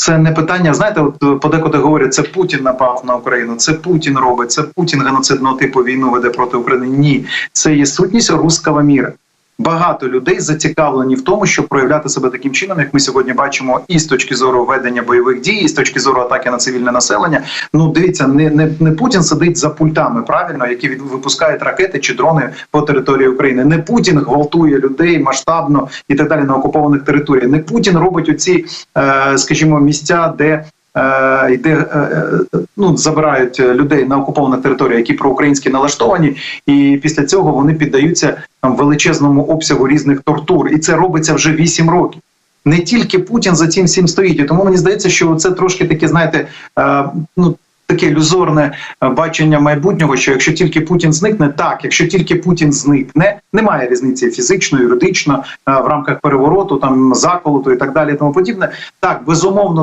Це не питання. Знаєте, от подекуди говорять, це Путін напав на Україну, це Путін робить, це Путін геноцидного типу війну веде проти України. Ні, це є сутність руского міра. Багато людей зацікавлені в тому, щоб проявляти себе таким чином, як ми сьогодні бачимо, і з точки зору ведення бойових дій, і з точки зору атаки на цивільне населення. Ну дивіться, не не, не Путін сидить за пультами, правильно, які від, випускають ракети чи дрони по території України. Не Путін гвалтує людей масштабно і так далі на окупованих територіях. Не Путін робить оці, е, скажімо, місця, де. Е, Йде е, е, ну забирають людей на окупованих територіях, які проукраїнські налаштовані, і після цього вони піддаються там величезному обсягу різних тортур, і це робиться вже 8 років. Не тільки Путін за цим всім стоїть, і тому мені здається, що це трошки таке, знаєте, е, ну. Таке ілюзорне е, бачення майбутнього, що якщо тільки Путін зникне, так якщо тільки Путін зникне, немає різниці фізично, юридично е, в рамках перевороту, там заколоту і так далі, і тому подібне. Так безумовно,